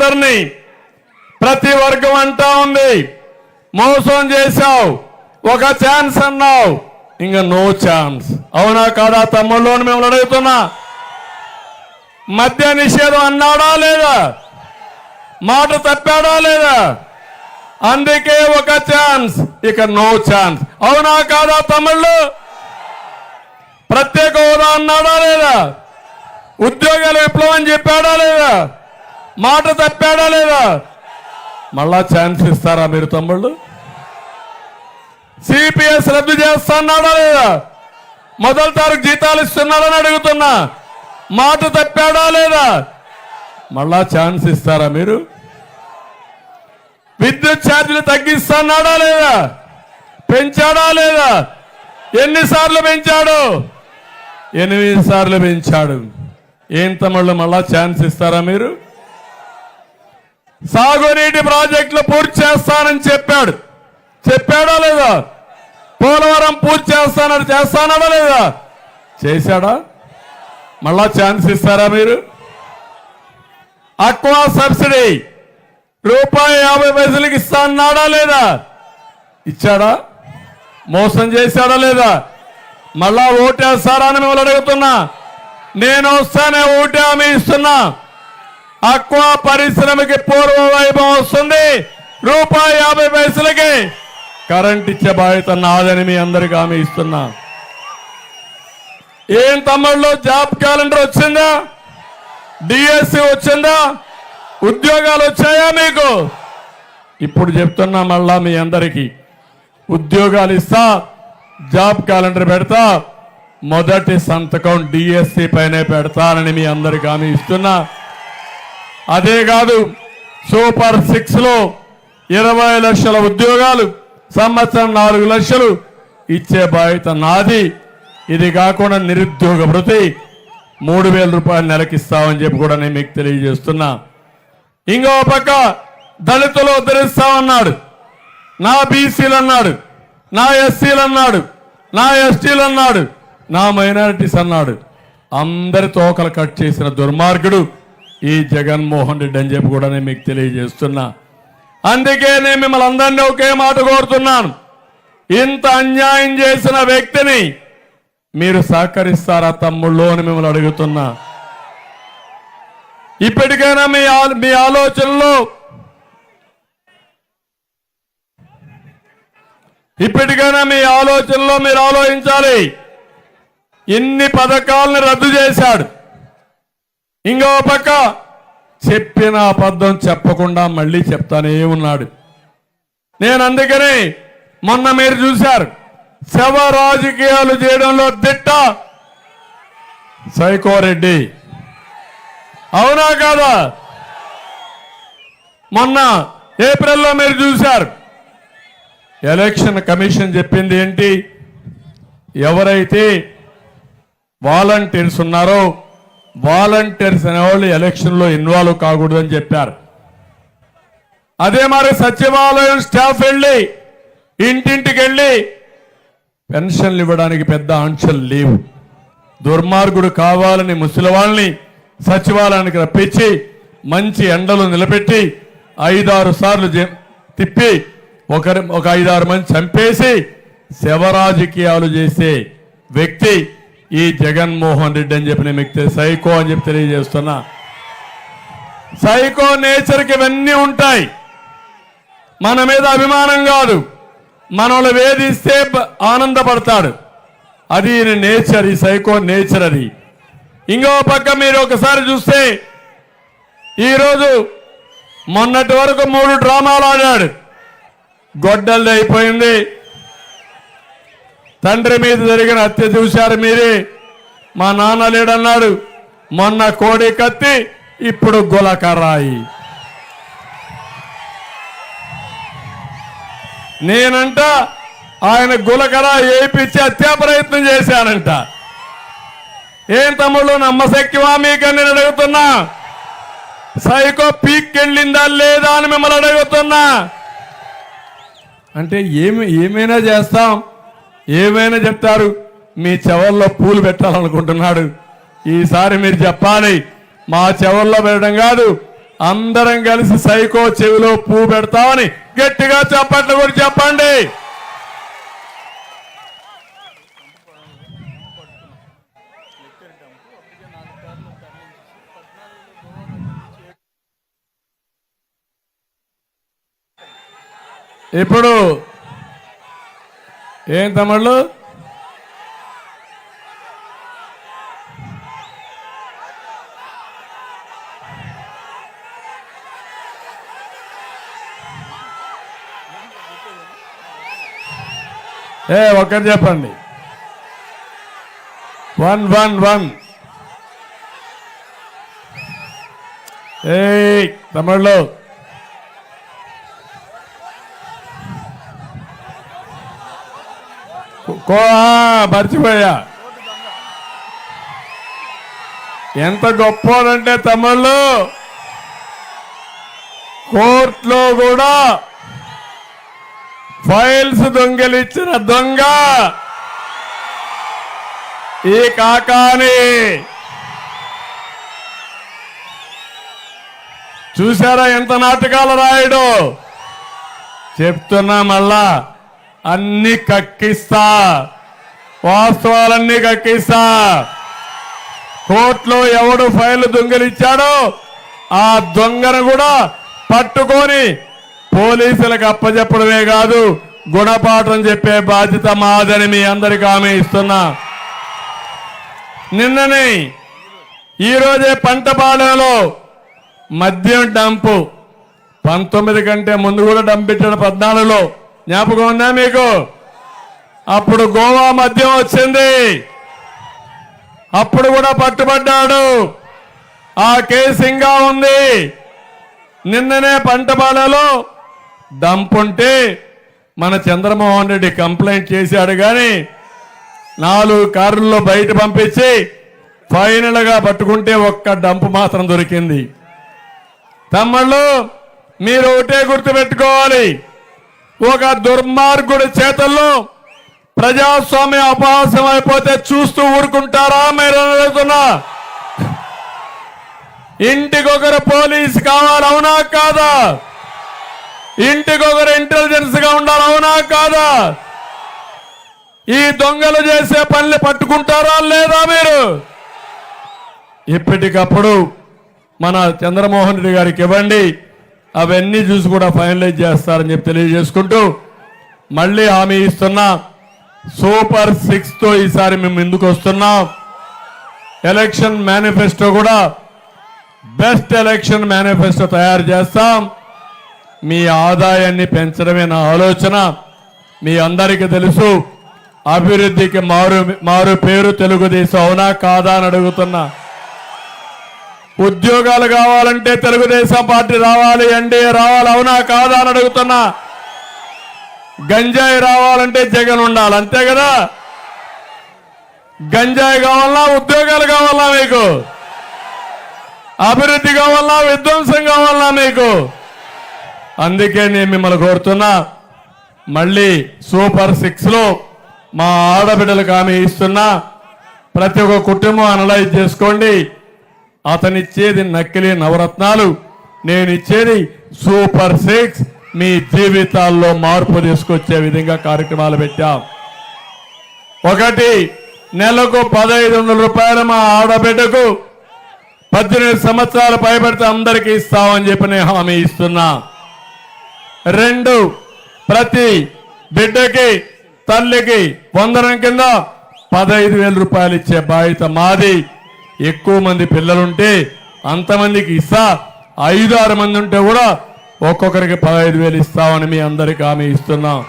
అందరినీ ప్రతి వర్గం అంటా ఉంది. మోసం చేశావు. ఒక ఛాన్స్ అన్నావు. ఇంకా నో ఛాన్స్. అవునా కాదా తమ్ముళ్ళు మేము అడుగుతున్నా. మద్య నిషేధం అన్నాడా లేదా? మాట తప్పాడా లేదా? అందుకే ఒక ఛాన్స్. ఇక నో ఛాన్స్. అవునా కాదా తమిళ్ళు ప్రత్యేక హోదా అన్నాడా లేదా? ఉద్యోగాల విప్లవం చెప్పాడా లేదా? మాట తప్పాడా లేదా? మళ్ళా ఛాన్స్ ఇస్తారా మీరు తమ్ముళ్ళు? సిపిఎస్ రద్దు చేస్తున్నాడా లేదా? మొదటి తారీఖు జీతాలు ఇస్తున్నాడని అడుగుతున్నా. మాట తప్పాడా లేదా? మళ్ళా ఛాన్స్ ఇస్తారా మీరు? విద్యుత్ ఛార్జీలు తగ్గిస్తున్నాడా లేదా? పెంచాడా లేదా? ఎన్నిసార్లు పెంచాడు? ఎనిమిది సార్లు పెంచాడు. ఏం తమ్ముళ్ళు మళ్ళా ఛాన్స్ ఇస్తారా మీరు? సాగునీటి ప్రాజెక్టులు పూర్తి చేస్తానని చెప్పాడు. చెప్పాడా లేదా? పోలవరం పూర్తి చేస్తానని చేస్తానడా లేదా? చేశాడా? మళ్ళా ఛాన్స్ ఇస్తారా మీరు? అక్వా సబ్సిడీ రూపాయి యాభై పైసలకి ఇస్తా అన్నాడా లేదా? ఇచ్చాడా? మోసం చేశాడా లేదా? మళ్ళా ఓటేస్తారా అని మిమ్మల్ని అడుగుతున్నా. నేను వస్తానే ఓటే హామీ ఇస్తున్నా. అక్వా పరిశ్రమకి పూర్వ వైభవం వస్తుంది. రూపాయి యాభై పైసలకి కరెంట్ ఇచ్చే బాధ్యత నాదని మీ అందరికి హామీ ఇస్తున్నా. ఏం తమ్ముళ్ళు జాబ్ క్యాలెండర్ వచ్చిందా? డిఎస్సి వచ్చిందా? ఉద్యోగాలు వచ్చాయా మీకు? ఇప్పుడు చెప్తున్నా మళ్ళా మీ అందరికీ. ఉద్యోగాలు ఇస్తా జాబ్ క్యాలెండర్ పెడతా మొదటి సంతకం డిఎస్సి పైనే పెడతానని మీ అందరికి హామీ ఇస్తున్నా. అదే కాదు సూపర్ సిక్స్లో ఇరవై లక్షల ఉద్యోగాలు సంవత్సరం నాలుగు లక్షలు ఇచ్చే బాధ్యత నాది. ఇది కాకుండా నిరుద్యోగ భృతి మూడు వేల రూపాయలు నెలకిస్తామని చెప్పి కూడా నేను మీకు తెలియజేస్తున్నా. ఇంకో పక్క దళితులు ఉద్ధరిస్తామన్నాడు. నా బీసీలు అన్నాడు నా ఎస్సీలు అన్నాడు నా ఎస్టీలు అన్నాడు నా మైనారిటీస్ అన్నాడు. అందరి తోకలు కట్ చేసిన దుర్మార్గుడు ఈ జగన్మోహన్ రెడ్డి అని చెప్పి కూడా నేను మీకు తెలియజేస్తున్నా. అందుకే నేను మిమ్మల్ని అందరినీ ఒకే మాట కోరుతున్నాను. ఇంత అన్యాయం చేసిన వ్యక్తిని మీరు సహకరిస్తారా తమ్ముళ్ళు అని మిమ్మల్ని అడుగుతున్నా. ఇప్పటికైనా మీ ఆ- మీ ఆలోచనలో ఇప్పటికైనా మీ ఆలోచనలో మీరు ఆలోచించాలి. ఇన్ని పథకాలను రద్దు చేశాడు. ఇంకో పక్క చెప్పిన అబద్ధం చెప్పకుండా మళ్ళీ చెప్తానే ఉన్నాడు. నేను అందుకని మొన్న మీరు చూశారు శవ రాజకీయాలు చేయడంలో దిట్ట సైకోరెడ్డి అవునా కాదా? మొన్న ఏప్రిల్లో మీరు చూశారు ఎలక్షన్ కమిషన్ చెప్పింది ఏంటి? ఎవరైతే వాలంటీర్స్ ఉన్నారో వాలంటీర్స్ అనేవాళ్ళు ఎలక్షన్లో ఇన్వాల్వ్ కాకూడదని చెప్పారు. అదే మరి సచివాలయం స్టాఫ్ వెళ్ళి ఇంటింటికి వెళ్ళి పెన్షన్లు ఇవ్వడానికి పెద్ద ఆంక్షలు లేవు. దుర్మార్గుడు కావాలని ముసలి వాళ్ళని సచివాలయానికి రప్పించి మంచి ఎండలు నిలబెట్టి ఐదారు సార్లు తిప్పి ఒకరి ఒక ఐదారు మంది చంపేసి శవరాజకీయాలు చేసే వ్యక్తి ఈ జగన్మోహన్ రెడ్డి అని చెప్పి నేను మీకు సైకో అని చెప్పి తెలియజేస్తున్నా. సైకో నేచర్కి ఇవన్నీ ఉంటాయి. మన మీద అభిమానం కాదు. మనల్ని వేధిస్తే ఆనందపడతాడు. అది నేచర్ ఈ సైకో నేచర్ అది. ఇంకో పక్క మీరు ఒకసారి చూస్తే ఈరోజు మొన్నటి వరకు మూడు డ్రామాలు ఆడాడు. గొడ్డల్ది అయిపోయింది. తండ్రి మీద జరిగిన హత్య చూశారు మీరే. మా నాన్న లేడన్నాడు. మొన్న కోడి కత్తి ఇప్పుడు గులకరాయి. నేనంట ఆయన గులకర ఏపిచ్చి హత్యా ప్రయత్నం చేశానంట. ఏం తమ్ముళ్ళు నమ్మశక్తివా మీకని నేను అడుగుతున్నా? సైకో పీక్కెళ్ళిందా లేదా అని మిమ్మల్ని అడుగుతున్నా. అంటే ఏమి ఏమైనా చేస్తాం? ఏమైనా చెప్తారు? మీ చెవుల్లో పూలు పెట్టాలనుకుంటున్నాడు. ఈసారి మీరు చెప్పాలి మా చెవుల్లో పెట్టడం కాదు అందరం కలిసి సైకో చెవిలో పువ్వు పెడతామని గట్టిగా చెప్పట్లు కూడా చెప్పండి. ఇప్పుడు ఏం తమ్ముళ్ళు? ఏ ఒక్కటి చెప్పండి. One one one. ఏ తమిళ్ళో కో ఆ, మర్చిపోయా. ఎంత గొప్పోడంటే తమిళ్ళు కోర్టులో కూడా ఫైల్స్ దొంగలిచ్చిన దొంగ. ఈ కాకాని. చూసారా ఎంత నాటకాలు రాయడు? చెప్తున్నా మళ్ళా. అన్ని కక్కిస్తా. వాస్తవాలన్నీ కక్కిస్తా. కోర్టులో ఎవడు ఫైల్ దొంగలిచ్చాడో ఆ దొంగను కూడా పట్టుకొని పోలీసులకు అప్పచెప్పడమే కాదు గుణపాఠం చెప్పే బాధ్యత మాదని మీ అందరికి ఆమె ఇస్తున్నా. నిన్ననే ఈరోజే పంటపాలెంలో మద్యం డంపు. పంతొమ్మిది కంటే ముందు కూడా డంప్ పద్నాలుగులో. జ్ఞాపకం ఉందా మీకు? అప్పుడు గోవా మద్యం వచ్చింది. అప్పుడు కూడా పట్టుబడ్డాడు. ఆ కేసు ఇంకా ఉంది. నిన్ననే పంటపాలలో దంపుంటే మన చంద్రమోహన్ రెడ్డి కంప్లైంట్ చేశాడు కానీ నాలుగు కార్లలో బయట పంపించి ఫైనల్గా పట్టుకుంటే ఒక్క డంపు మాత్రం దొరికింది. తమ్ముళ్ళు మీరు ఒకటే గుర్తుపెట్టుకోవాలి. ఒక దుర్మార్గుడి చేతల్లో ప్రజాస్వామ్యం అపహాసం అయిపోతే చూస్తూ ఊరుకుంటారా మీరు అడుగుతున్నా ఇంటికొకరు పోలీస్ కావాలి అవునా కాదా? ఇంటికొకరు ఇంటెలిజెన్స్గా ఉండాలి అవునా కాదా? ఈ దొంగలు చేసే పనులు పట్టుకుంటారా లేదా మీరు? ఇప్పటికప్పుడు మన చంద్రమోహన్ రెడ్డి గారికి ఇవ్వండి. అవన్నీ చూసి కూడా ఫైనలైజ్ చేస్తారని చెప్పి తెలియజేసుకుంటూ మళ్ళీ హామీ ఇస్తున్నా. సూపర్ సిక్స్తో ఈసారి మేము ముందుకు వస్తున్నాం. ఎలక్షన్ మేనిఫెస్టో కూడా బెస్ట్ ఎలక్షన్ మేనిఫెస్టో తయారు చేస్తాం. మీ ఆదాయాన్ని పెంచడమే నా ఆలోచన. మీ అందరికీ తెలుసు అభివృద్ధికి మారు మారు పేరు తెలుగుదేశం అవునా కాదా అని అడుగుతున్నా. ఉద్యోగాలు కావాలంటే తెలుగుదేశం పార్టీ రావాలి ఎన్డీఏ రావాలి అవునా కాదా అని అడుగుతున్నా. గంజాయి రావాలంటే జగన్ ఉండాలి అంతే కదా? గంజాయి కావాలా ఉద్యోగాలు కావాలా మీకు. అభివృద్ధి కావాలా విధ్వంసం కావాలా మీకు. అందుకే నేను మిమ్మల్ని కోరుతున్నా మళ్ళీ సూపర్ సిక్స్లో మా ఆడబిడ్డలకు హామీ ఇస్తున్నా. ప్రతి ఒక్క కుటుంబం అనలైజ్ చేసుకోండి. అతనిచ్చేది నకిలీ నవరత్నాలు నేను ఇచ్చేది సూపర్ సిక్స్. మీ జీవితాల్లో మార్పు తీసుకొచ్చే విధంగా కార్యక్రమాలు పెట్టాం. ఒకటి నెలకు పదహైదు వందల రూపాయలు మా ఆడబిడ్డకు పద్దెనిమిది సంవత్సరాలు పైబడితే అందరికీ ఇస్తామని చెప్పి నేను హామీ ఇస్తున్నా. రెండు ప్రతి బిడ్డకి తల్లికి వందనం కింద పదహైదు వేల రూపాయలు ఇచ్చే బాధ్యత మాది. ఎక్కువ మంది పిల్లలుంటే అంతమందికి ఇస్తా. ఐదు ఆరు మంది ఉంటే కూడా ఒక్కొక్కరికి పదహైదు వేలు ఇస్తామని మీ అందరికి హామీ ఇస్తున్నాం.